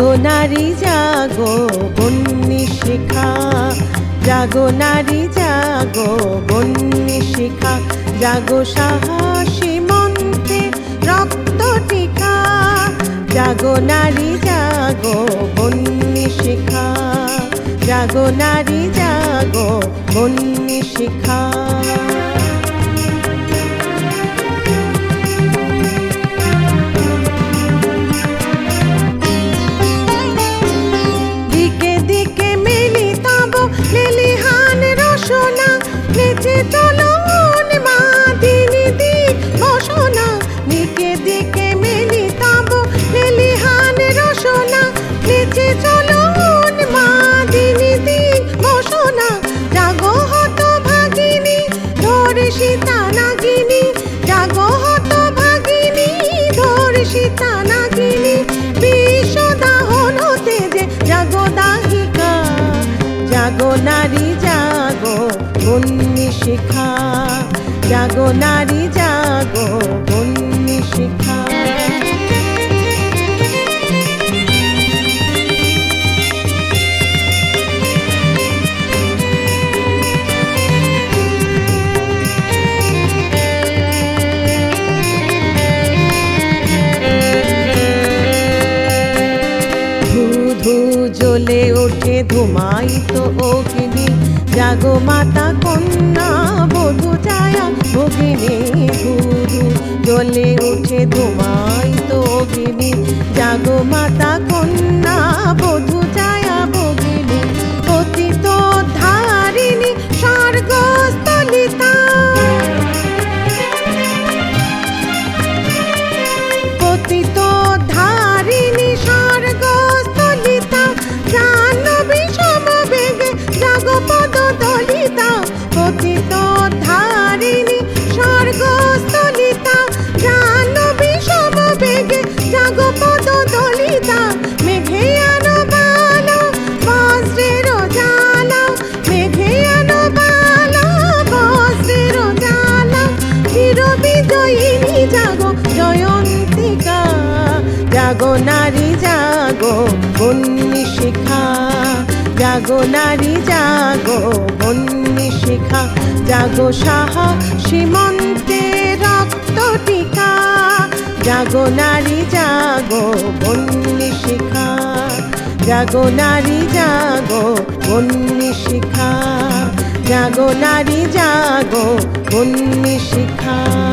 জাগো নারী, জাগো বন্যি শিখা। জাগো নারী, জাগো বন্যি শিখা। জাগো সাহসী মন্ত্রে রক্ত টিকা। জাগো নারী, জাগো বন্যি শিখা। জাগো নারী, জাগো বন্যি শিখা। সীতা নাগিনী জাগ হত ভাগিনী সীতা নাগিনী বিষদাহন যে জাগো দাহিকা জাগো নারী, জাগো বন্নি শিখা, জাগো নারী, জাগো বন্যি জ্বলে ওঠে ধুমায়িত অগ্নি। জাগো মাতা কন্যা, বধু ছায়া, ভগিনী গুরু। জ্বলে ওঠে ধুমায়িত অগ্নি। জাগো মাতা জাগো নারী, জাগো বন্যি শিখা, জাগো সাহা সীমন্তে রক্ত টিকা। জাগো নারী, জাগো বন্যি শিখা, জাগো নারী, জাগো বন্যি শিখা, জাগো নারী, জাগো বন্যি শিখা।